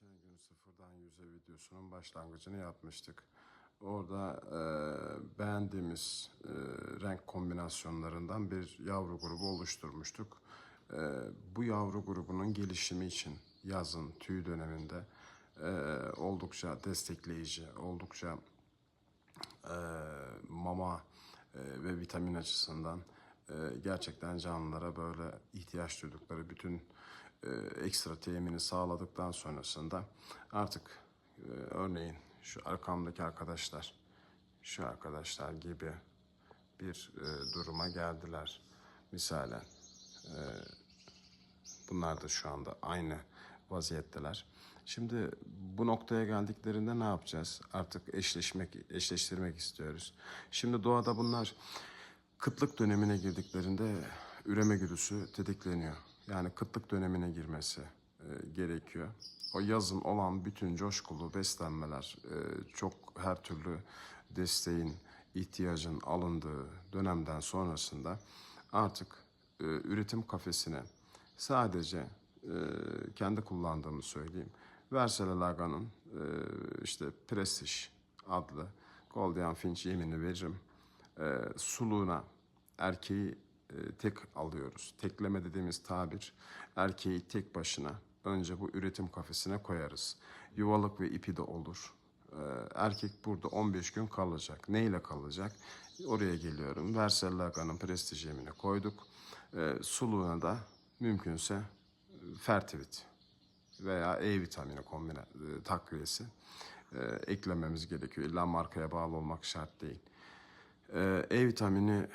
Geçen gün sıfırdan yüze videosunun başlangıcını yapmıştık. Orada e, beğendiğimiz e, renk kombinasyonlarından bir yavru grubu oluşturmuştuk. E, bu yavru grubunun gelişimi için yazın tüy döneminde e, oldukça destekleyici, oldukça e, mama e, ve vitamin açısından e, gerçekten canlılara böyle ihtiyaç duydukları bütün ekstra temini sağladıktan sonrasında artık e, örneğin şu arkamdaki arkadaşlar, şu arkadaşlar gibi bir e, duruma geldiler misalen. E, bunlar da şu anda aynı vaziyetteler. Şimdi bu noktaya geldiklerinde ne yapacağız? Artık eşleşmek, eşleştirmek istiyoruz. Şimdi doğada bunlar kıtlık dönemine girdiklerinde üreme güdüsü tetikleniyor. Yani kıtlık dönemine girmesi e, gerekiyor. O yazın olan bütün coşkulu beslenmeler, e, çok her türlü desteğin, ihtiyacın alındığı dönemden sonrasında artık e, üretim kafesine sadece e, kendi kullandığımı söyleyeyim. Versele Laga'nın e, işte Prestige adlı Golden Finch yemini veririm. E, suluğuna erkeği tek alıyoruz. Tekleme dediğimiz tabir erkeği tek başına önce bu üretim kafesine koyarız. Yuvalık ve ipi de olur. E, erkek burada 15 gün kalacak. Neyle kalacak? Oraya geliyorum. Versel Laga'nın Prestige yemini koyduk. E, suluğuna da mümkünse e, Fertivit veya E vitamini kombine e, takviyesi e, eklememiz gerekiyor. İlla markaya bağlı olmak şart değil. E, E vitamini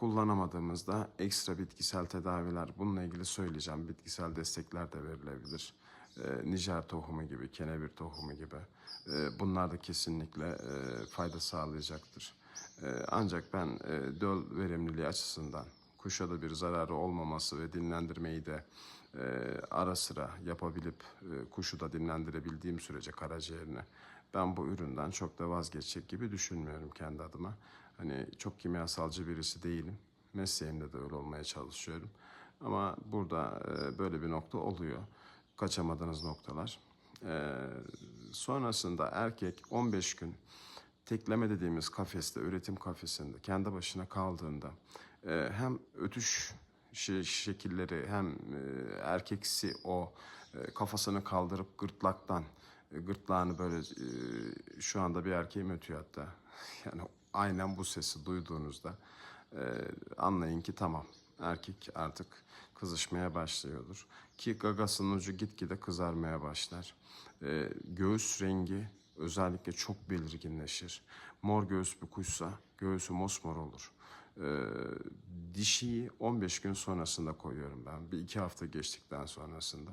kullanamadığımızda ekstra bitkisel tedaviler bununla ilgili söyleyeceğim. Bitkisel destekler de verilebilir. E, Nijer tohumu gibi, kenevir tohumu gibi. E, bunlar da kesinlikle e, fayda sağlayacaktır. E, ancak ben e, döl verimliliği açısından kuşa da bir zararı olmaması ve dinlendirmeyi de e, ara sıra yapabilip e, kuşu da dinlendirebildiğim sürece karaciğerine ben bu üründen çok da vazgeçecek gibi düşünmüyorum kendi adıma. Hani çok kimyasalcı birisi değilim. Mesleğimde de öyle olmaya çalışıyorum. Ama burada e, böyle bir nokta oluyor. Kaçamadığınız noktalar. E, sonrasında erkek 15 gün tekleme dediğimiz kafeste, üretim kafesinde kendi başına kaldığında e, hem ötüş şe- şekilleri hem e, erkeksi o e, kafasını kaldırıp gırtlaktan e, gırtlağını böyle şu anda bir erkeğim ötüyor hatta. Yani aynen bu sesi duyduğunuzda e, anlayın ki tamam erkek artık kızışmaya başlıyordur. Ki gagasının ucu gitgide kızarmaya başlar. E, göğüs rengi özellikle çok belirginleşir. Mor göğüs bir kuşsa göğsü mosmor olur. Ee, dişiyi 15 gün sonrasında koyuyorum ben. Bir iki hafta geçtikten sonrasında.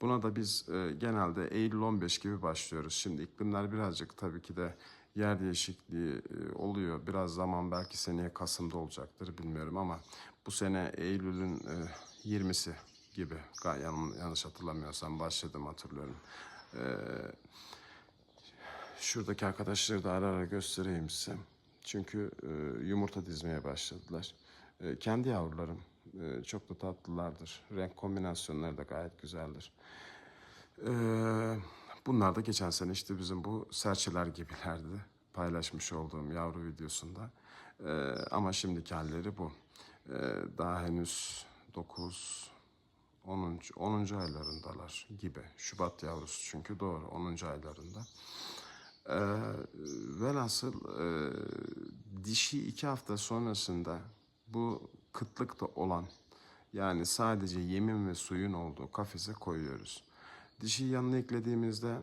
Buna da biz e, genelde Eylül 15 gibi başlıyoruz. Şimdi iklimler birazcık tabii ki de yer değişikliği e, oluyor. Biraz zaman belki seneye Kasım'da olacaktır bilmiyorum ama bu sene Eylül'ün e, 20'si gibi ga- yan- yanlış hatırlamıyorsam başladım hatırlıyorum. Ee, Şuradaki arkadaşları da ara ara göstereyim size. Çünkü e, yumurta dizmeye başladılar. E, kendi yavrularım e, çok da tatlılardır. Renk kombinasyonları da gayet güzeldir. E, bunlar da geçen sene işte bizim bu serçeler gibilerdi. Paylaşmış olduğum yavru videosunda. E, ama şimdiki halleri bu. E, daha henüz 9, 10. 10. aylarındalar gibi. Şubat yavrusu çünkü doğru 10. aylarında. Ee, velhasıl e, dişi iki hafta sonrasında bu kıtlıkta olan yani sadece yemin ve suyun olduğu kafese koyuyoruz. Dişi yanına eklediğimizde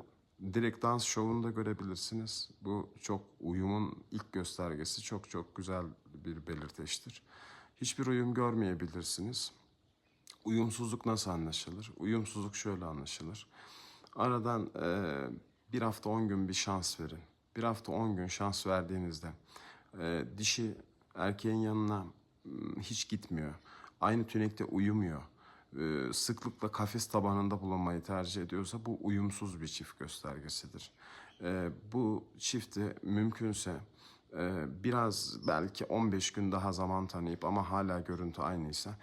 direkt dans şovunu da görebilirsiniz. Bu çok uyumun ilk göstergesi çok çok güzel bir belirteçtir. Hiçbir uyum görmeyebilirsiniz. Uyumsuzluk nasıl anlaşılır? Uyumsuzluk şöyle anlaşılır. Aradan e, bir hafta on gün bir şans verin. Bir hafta on gün şans verdiğinizde e, dişi erkeğin yanına hiç gitmiyor. Aynı tünekte uyumuyor. E, sıklıkla kafes tabanında bulunmayı tercih ediyorsa bu uyumsuz bir çift göstergesidir. E, bu çifti mümkünse e, biraz belki 15 gün daha zaman tanıyıp ama hala görüntü aynıysa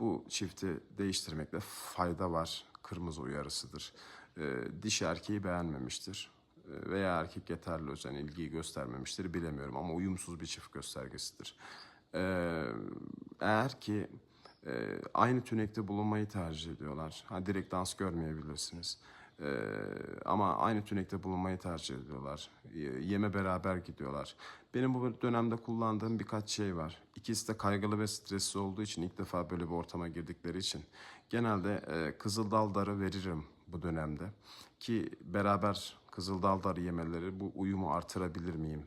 bu çifti değiştirmekte fayda var. kırmızı uyarısıdır. Dişi erkeği beğenmemiştir veya erkek yeterli özen ilgiyi göstermemiştir bilemiyorum ama uyumsuz bir çift göstergesidir. Eğer ki e, aynı tünekte bulunmayı tercih ediyorlar. Ha, direkt dans görmeyebilirsiniz. Ee, ama aynı tünekte bulunmayı tercih ediyorlar. Y- Yeme beraber gidiyorlar. Benim bu dönemde kullandığım birkaç şey var. İkisi de kaygılı ve stresli olduğu için ilk defa böyle bir ortama girdikleri için genelde e, kızıldal darı veririm bu dönemde. Ki beraber kızıldal darı yemeleri bu uyumu artırabilir miyim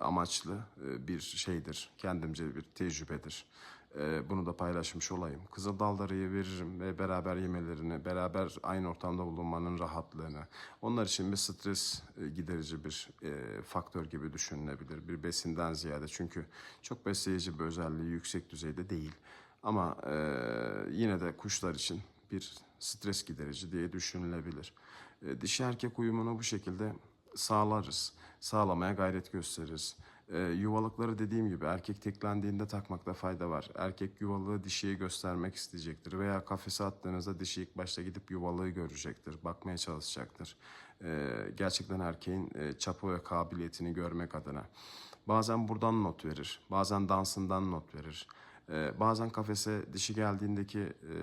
amaçlı e, bir şeydir. Kendimce bir tecrübedir. Ee, bunu da paylaşmış olayım. Kızıldal darıyı veririm ve beraber yemelerini, beraber aynı ortamda bulunmanın rahatlığını, onlar için bir stres e, giderici bir e, faktör gibi düşünülebilir. Bir besinden ziyade çünkü çok besleyici bir özelliği yüksek düzeyde değil. Ama e, yine de kuşlar için bir stres giderici diye düşünülebilir. E, dişi erkek uyumunu bu şekilde sağlarız. Sağlamaya gayret gösteririz. E, yuvalıkları dediğim gibi erkek teklendiğinde takmakta fayda var. Erkek yuvalığı dişiye göstermek isteyecektir. Veya kafese attığınızda dişi ilk başta gidip yuvalığı görecektir. Bakmaya çalışacaktır. E, gerçekten erkeğin e, çapı ve kabiliyetini görmek adına. Bazen buradan not verir. Bazen dansından not verir. Ee, bazen kafese dişi geldiğindeki e,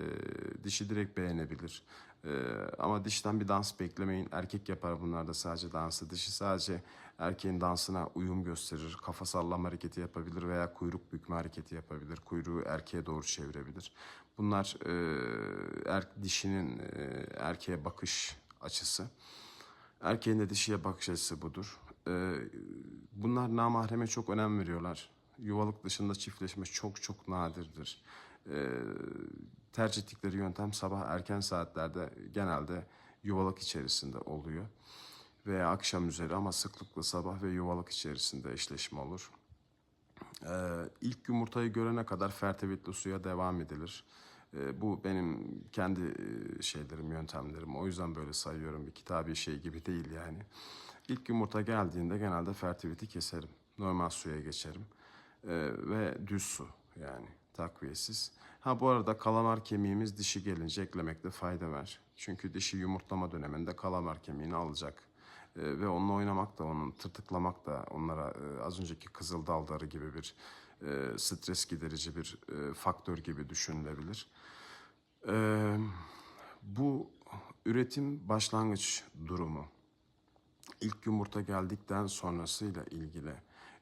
dişi direkt beğenebilir. Ee, ama dişten bir dans beklemeyin. Erkek yapar bunlar da sadece dansı. Dişi sadece erkeğin dansına uyum gösterir. Kafa sallama hareketi yapabilir veya kuyruk bükme hareketi yapabilir. Kuyruğu erkeğe doğru çevirebilir. Bunlar e, er, dişinin e, erkeğe bakış açısı. Erkeğin de dişiye bakış açısı budur. Ee, bunlar namahreme çok önem veriyorlar. Yuvalık dışında çiftleşme çok çok nadirdir. Ee, tercih ettikleri yöntem sabah erken saatlerde genelde yuvalık içerisinde oluyor. Veya akşam üzeri ama sıklıkla sabah ve yuvalık içerisinde eşleşme olur. Ee, ilk yumurtayı görene kadar fertivitli suya devam edilir. Ee, bu benim kendi e, şeylerim, yöntemlerim. O yüzden böyle sayıyorum. Bir kitabi şey gibi değil yani. İlk yumurta geldiğinde genelde fertiviti keserim. Normal suya geçerim. Ee, ve düz su yani takviyesiz. Ha bu arada kalamar kemiğimiz dişi gelince eklemekte fayda var. Çünkü dişi yumurtlama döneminde kalamar kemiğini alacak. Ee, ve onunla oynamak da, onun tırtıklamak da onlara e, az önceki kızıl daldarı gibi bir e, stres giderici bir e, faktör gibi düşünülebilir. Ee, bu üretim başlangıç durumu. İlk yumurta geldikten sonrasıyla ilgili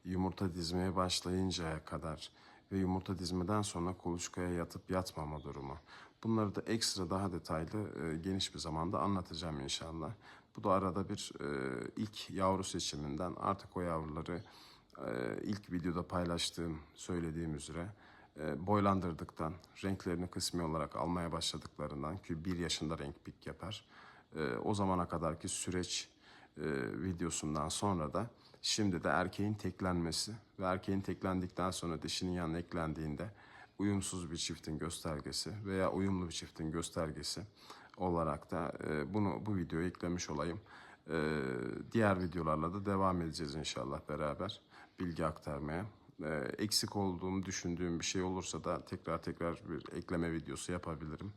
yumurta dizmeye başlayıncaya kadar ve yumurta dizmeden sonra kuluçkaya yatıp yatmama durumu. Bunları da ekstra daha detaylı geniş bir zamanda anlatacağım inşallah. Bu da arada bir e, ilk yavru seçiminden artık o yavruları e, ilk videoda paylaştığım söylediğim üzere e, boylandırdıktan, renklerini kısmi olarak almaya başladıklarından ki bir yaşında renk pik yapar. E, o zamana kadarki süreç e, videosundan sonra da şimdi de erkeğin teklenmesi ve erkeğin teklendikten sonra dişinin yanına eklendiğinde uyumsuz bir çiftin göstergesi veya uyumlu bir çiftin göstergesi olarak da e, bunu bu videoya eklemiş olayım. E, diğer videolarla da devam edeceğiz inşallah beraber bilgi aktarmaya. E, eksik olduğum, düşündüğüm bir şey olursa da tekrar tekrar bir ekleme videosu yapabilirim.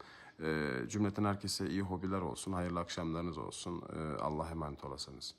Cümleten herkese iyi hobiler olsun, hayırlı akşamlarınız olsun. Allah'a emanet olasınız.